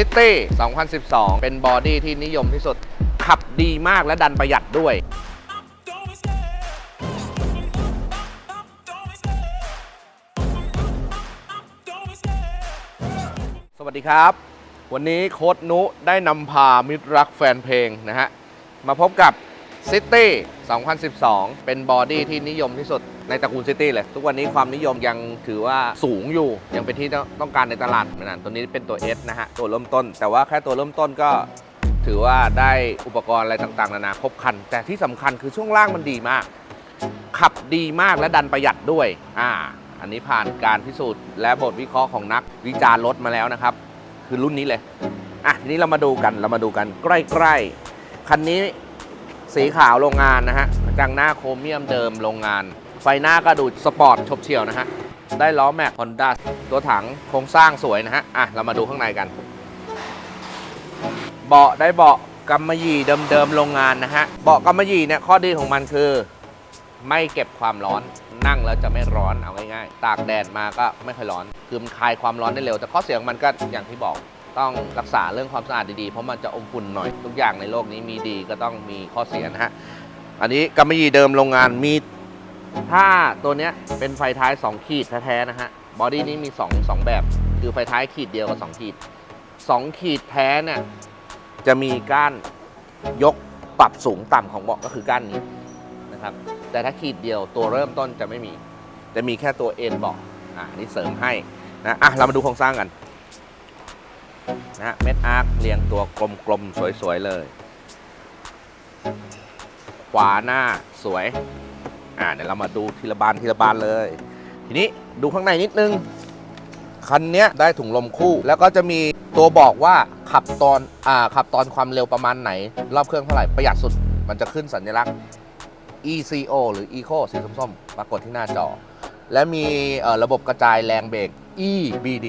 City 2012 เป็นบอดี้ที่นิยมที่สุด ขับดีมากและดันประหยัดด้วย สวัสดีครับ วันนี้โค้ดนุได้นำพามิตรรักแฟนเพลงนะฮะ มาพบกับ City 2012 เป็นบอดี้ที่นิยมที่สุดในตระกูล City เลย ทุกวันนี้ความนิยมยังถือว่าสูงอยู่ ยังเป็นที่ต้องการในตลาดเหมือนกันตัวนี้เป็นตัว S นะฮะ ตัวเริ่มต้น แต่ว่าแค่ตัวเริ่มต้นก็ถือว่าได้อุปกรณ์อะไรต่างๆ นานาครบคัน แต่ที่สำคัญคือช่วงล่างมันดีมาก ขับดีมากและดันประหยัดด้วย อ่า อันนี้ผ่านการพิสูจน์และบทวิเคราะห์ของนักวิจารณ์รถมาแล้วนะครับ คือรุ่นนี้เลย อะ ทีนี้เรามาดูกัน เรามาดูกันใกล้ๆ คันนี้ สีขาวโรงงานนะฮะจังหน้าโครเมียมเดิมโรงงาน ไฟหน้าก็ดูสปอร์ตชบเฉียวนะฮะ ได้ล้อแม็กฮอนด้าตัวถังโครงสร้างสวยนะฮะ อะ เรามาดูข้างในกัน เบาะได้เบาะกำมะหยี่เดิมๆโรงงานนะฮะ เบาะกำมะหยี่เนี่ยข้อดีของมันคือ ไม่เก็บความร้อนนั่งแล้วจะไม่ร้อนเอาง่ายๆ ตากแดดมาก็ไม่ค่อยร้อน คือมันคลายความร้อนได้เร็ว แต่ข้อเสียของมันก็อย่างที่บอก ต้องรักษาเรื่องความสะอาดดีๆ เพราะมันจะอมฝุ่นหน่อย ทุกอย่างในโลกนี้มีดีก็ต้องมีข้อเสียนะฮะ อันนี้กำมะหยี่เดิมโรงงานมีถ้าตัวเนี้ยเป็นไฟท้าย 2 ขีดแท้ๆนะฮะ บอดี้นี้มี 2 2 แบบ คือไฟท้ายขีดเดียวกับ 2 ขีด 2 ขีดแท้เนี่ยจะมีก้านยกปรับสูงต่ำของเบาะก็คือก้านนี้นะครับ แต่ถ้าขีดเดียวตัวเริ่มต้นจะไม่มี จะมีแค่ตัวเอ็นเบาะอะอันนี่เสริมให้นะอะเรามาดูโครงสร้างกัน นะเม็ดอาร์คเรียงตัวกลมๆ สวยๆ เลย ขวาหน้าสวย อ่าเดี๋ยวเรามาดูทีละบานทีละบานเลย ทีนี้ดูข้างในนิดนึง คันนี้ได้ถุงลมคู่ แล้วก็จะมีตัวบอกว่าขับตอนอ่าขับตอนความเร็วประมาณไหน รอบเครื่องเท่าไหร่ประหยัดสุด มันจะขึ้นสัญลักษณ์ ECO หรือ Eco สีส้มๆปรากฏที่หน้าจอ และมีระบบกระจายแรงเบรก EBD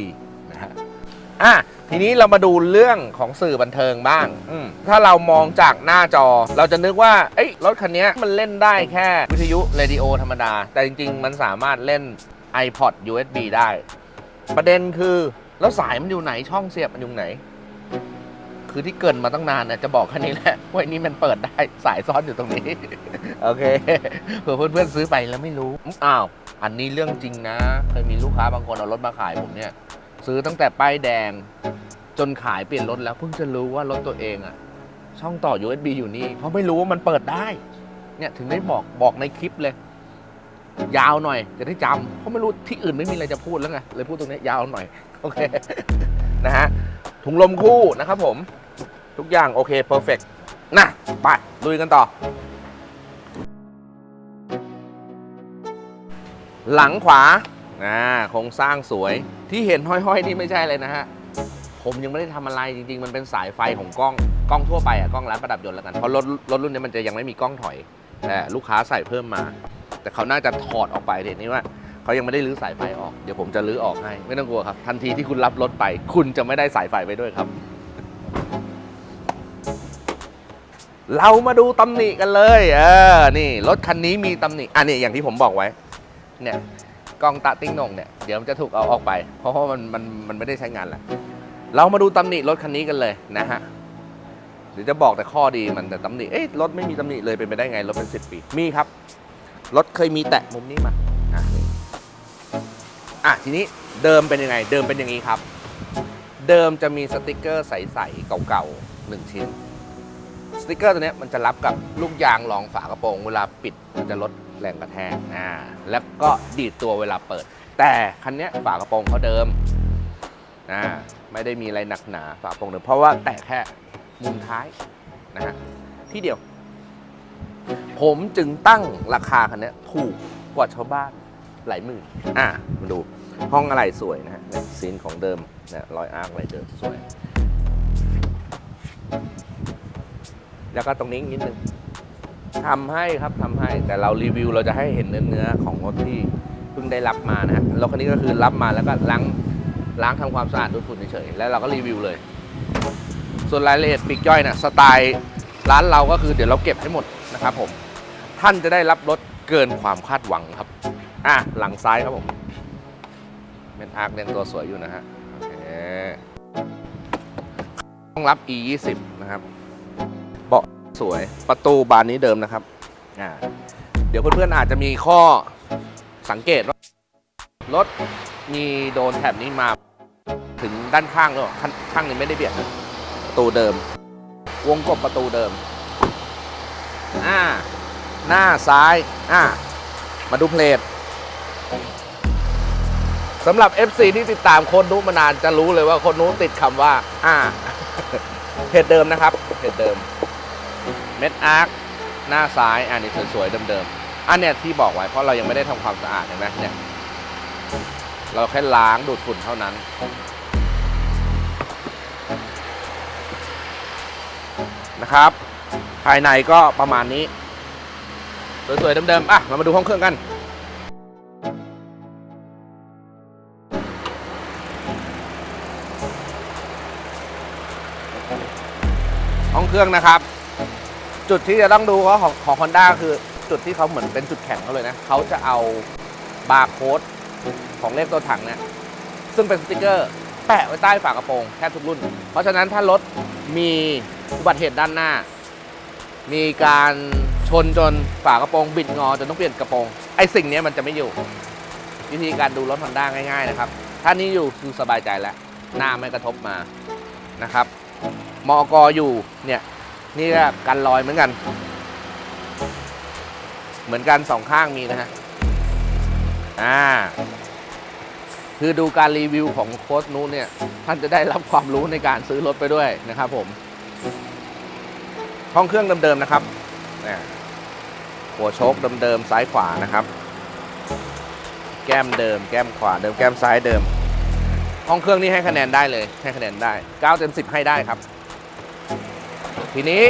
อะทีนี้เรามาดูเรื่องของสื่อบันเทิงบ้าง อืมถ้าเรามองจากหน้าจอ เราจะนึกว่า เอ้ยรถคันนี้มันเล่นได้แค่วิทยุเรดิโอธรรมดา แต่จริง ๆ มันสามารถเล่น iPod USB ได้ ประเด็นคือ แล้วสายมันอยู่ไหนช่องเสียบมันอยู่ไหน คือที่เกรินมาตั้งนานเนี่ยจะบอกแค่นี้แหละว่าอันนี้มันเปิดได้สายซ้อนอยู่ตรงนี้ โอเคเผื่อเพื่อนๆซื้อไปแล้วไม่รู้อุ๊ยอ้าวอันนี้เรื่องจริงนะ เคยมีลูกค้าบางคนเอารถมาขายผมเนี่ย ซื้อตั้งแต่ป้ายแดง จนขายเปลี่ยนรถแล้วเพิ่งจะรู้ว่ารถตัวเองอะช่องต่อ USB อยู่นี่ เพราะไม่รู้ว่ามันเปิดได้ เนี่ยถึงได้บอกบอกในคลิปเลย ยาวหน่อยจะได้จำเพราะไม่รู้ที่อื่นไม่มีอะไรจะพูดแล้วไงเลยพูดตรงนี้ยาวหน่อยโอเคนะฮะถุงลมคู่นะครับผม ทุกอย่างโอเคเพอร์เฟกนะไปลุยกันต่อ หลังขวา อ่าโครงสร้างสวยที่เห็นห้อยๆ นี่ไม่ใช่เลยนะฮะ ผมยังไม่ได้ทำอะไรจริง ๆ มันเป็นสายไฟของกล้องกล้องทั่วไปอะกล้องร้านประดับยนต์แล้วกันเพราะรถรถรุ่นนี้มันจะยังไม่มีกล้องถอย แต่ลูกค้าใส่เพิ่มมา แต่เขาน่าจะถอดออกไปเดี๋ยวนี้ว่าเขายังไม่ได้รื้อสายไฟออกเดี๋ยวผมจะรื้อออกให้ไม่ต้องกลัวครับ ทันทีที่คุณรับรถไป คุณจะไม่ได้สายไฟไปด้วยครับ เรามาดูตำหนิกันเลย เออนี่รถคันนี้มีตำหนิอันนี้อย่างที่ผมบอกไว้ เนี่ย กล้องตาติ้งหนงเนี่ยเดี๋ยวมันจะถูกเอาออกไป เพราะว่ามันมันมันไม่ได้ใช้งานแล้วเรามาดูตำหนิรถคันนี้กันเลยนะฮะเดี๋ยวจะบอกแต่ข้อดีมันแต่ตำหนิเอ๊ะรถไม่มีตำหนิเลยเป็นไปได้ไงรถเป็นสิบปีมีครับรถเคยมีแตะมุมนี้มาอะอะทีนี้เดิมเป็นยังไง เดิมเป็นอย่างนี้ครับ เดิมจะมีสติกเกอร์ใสๆเก่าๆหนึ่งชิ้นสติกเกอร์ตัวนี้มันจะรับกับลูกยางรองฝากระโปรง เวลาปิดมันจะลด แรงกระแทกอ่าแล้วก็ดีดตัวเวลาเปิด แต่คันนี้ฝากระโปรงเขาเดิมอ่าไม่ได้มีอะไรหนักหนาฝากระโปรงเดิมเพราะว่าแตะแค่มุมท้ายนะฮะที่เดียว ผมจึงตั้งราคาคันนี้ถูกกว่าชาวบ้านหลายหมื่นอะมาดูห้องอะไรสวยนะฮะซีนของเดิมนี่ยรอยอาร์คอะไรเดิมสวย แล้วก็ตรงนี้นิดนึง ทำให้ครับทำให้แต่เรารีวิวเราจะให้เห็นเนื้อของรถที่เพิ่งได้รับมานะฮะรถคันนี้ก็คือรับมาแล้วก็ล้างล้างทำความสะอาดดูดฝุ่นเฉยๆแล้วเราก็รีวิวเลย ส่วนรายละเอียดปีกย่อยนะสไตล์ร้านเราก็คือเดี๋ยวเราเก็บให้หมดนะครับผมท่านจะได้รับรถเกินความคาดหวังครับอะหลังซ้ายครับผมเป็นอาร์คเรียงตัวสวยอยู่นะฮะโอเครับ e 2 0นะครับ สวยประตูบานนี้เดิมนะครับอ่าเดี๋ยวเพื่อนๆอาจจะมีข้อสังเกตว่ารถมีโดนแถบนี้มาถึงด้านข้างด้วยข้างนี้ไม่ได้เบียดนะประตูเดิม วงกบประตูเดิมอ่าหน้าซ้ายอ่ามาดูเพลทสำหรับ FC ที่ติดตามโคนนู้มานานจะรู้เลยว่าโคนนู้ติดคำว่า อ่าเพจเดิมนะครับเพจเดิม เม็ดอาร์คหน้าซ้ายอันนี้สวยๆเดิมๆอันเนี้ยที่บอกไว้เพราะเรายังไม่ได้ทำความสะอาดเห็นไหมเนี่ยเราแค่ล้างดูดฝุ่นเท่านั้น นะครับ ภายในก็ประมาณนี้ สวยๆเดิมๆอะเรามาดูห้องเครื่องกันห้องเครื่องนะครับ จุดที่จะต้องดูเขาของของ Honda คือจุดที่เขาเหมือนเป็นจุดแข็งเขาเลยนะเขาจะเอาบาร์โค้ดของเลขตัวถังเนี่ยซึ่งเป็นสติกเกอร์แปะไว้ใต้ฝากระโปรงแทบทุกรุ่น เพราะฉะนั้นถ้ารถมีอุบัติเหตุด้านหน้า มีการชนจนฝากระโปรงบิดงอจนต้องเปลี่ยนกระโปรงไอ้สิ่งนี้มันจะไม่อยู่ วิธีการดูรถ Honda ง่ายๆนะครับถ้านี้อยู่คือสบายใจแล้ว หน้าไม่กระทบมานะครับมอกออยู่เนี่ย นี่ก็กันรอยเหมือนกัน เหมือนกันสองข้างมีนะฮะ อ่า คือดูการรีวิวของโค้ชนู้นเนี่ย ท่านจะได้รับความรู้ในการซื้อรถไปด้วยนะครับผม ห้องเครื่องเดิมๆนะครับ หัวโชคเดิมๆซ้ายขวานะครับ แก้มเดิม แก้มขวาเดิม แก้มซ้ายเดิม ห้องเครื่องนี่ให้คะแนนได้เลย ให้คะแนนได้ 9 เต็ม 10 ให้ได้ครับ ทีนี้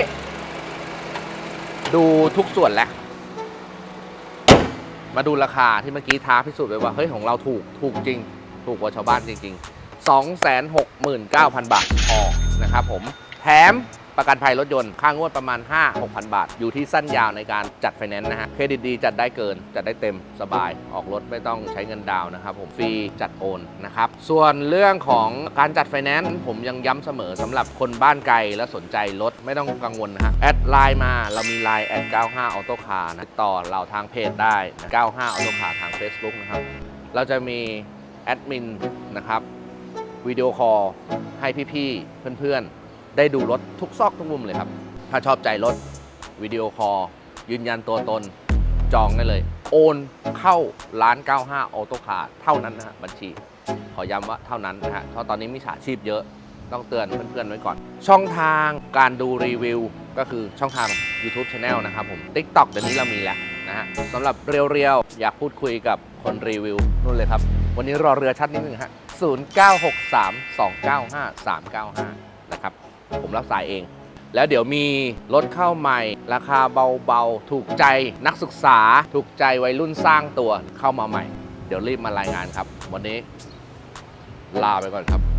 ดูทุกส่วนแล้ว มาดูราคาที่เมื่อกี้ท้าพิสูจน์ไปว่า เฮ้ย ของเราถูกถูกจริง ถูกกว่าชาวบ้านจริง ๆ 269,000 บาทพอนะครับผม แถม ประกันภัยรถยนต์ ค่างวดประมาณ 5 6 0 0 บาท อยู่ที่สั้นยาวในการจัดไฟแนนซ์นะฮะ เครดิตดีจัดได้เกิน จัดได้เต็มสบาย ออกรถไม่ต้องใช้เงินดาวนะครับผม ฟรีจัดโอนนะครับ ส่วนเรื่องของการจัดไฟแนนซ์ผมยังย้ำเสมอสำหรับคนบ้านไกลและสนใจรถไม่ต้องกังวลนะฮะ แอดไลน์มาเรามีไลน์แอด95 Auto Car นะติดต่อเราทางเพจได้นะ95 Auto Car ทาง Facebook นะครับ เราจะมีแอดมินนะครับวิดีโอคอลให้พี่ๆเพื่อนๆ ได้ดูรถทุกซอกทุกมุมเลยครับ ถ้าชอบใจรถวิดีโอคอลยืนยันตัวตนจองได้เลย โอนเข้าร้าน 95 ออโต้คาร์เท่านั้นนะฮะบัญชี ขอย้ำว่าเท่านั้นนะฮะเพราะตอนนี้มีฉาชีพเยอะต้องเตือนเพื่อนๆไว้ก่อน ช่องทางการดูรีวิว ก็คือช่องทาง YouTube Channel นะครับผม TikTok เดี๋ยวนี้เรามีแล้วนะฮะสำหรับเรียวๆ อยากพูดคุยกับคนรีวิวนู่นเลยครับ วันนี้รอเรือชัดนิดนึงฮะ0963295395 นะครับ ผมรับสายเอง แล้วเดี๋ยวมีรถเข้าใหม่ ราคาเบาๆ ถูกใจนักศึกษา ถูกใจวัยรุ่นสร้างตัวเข้ามาใหม่ เดี๋ยวรีบมารายงานครับ วันนี้ลาไปก่อนครับ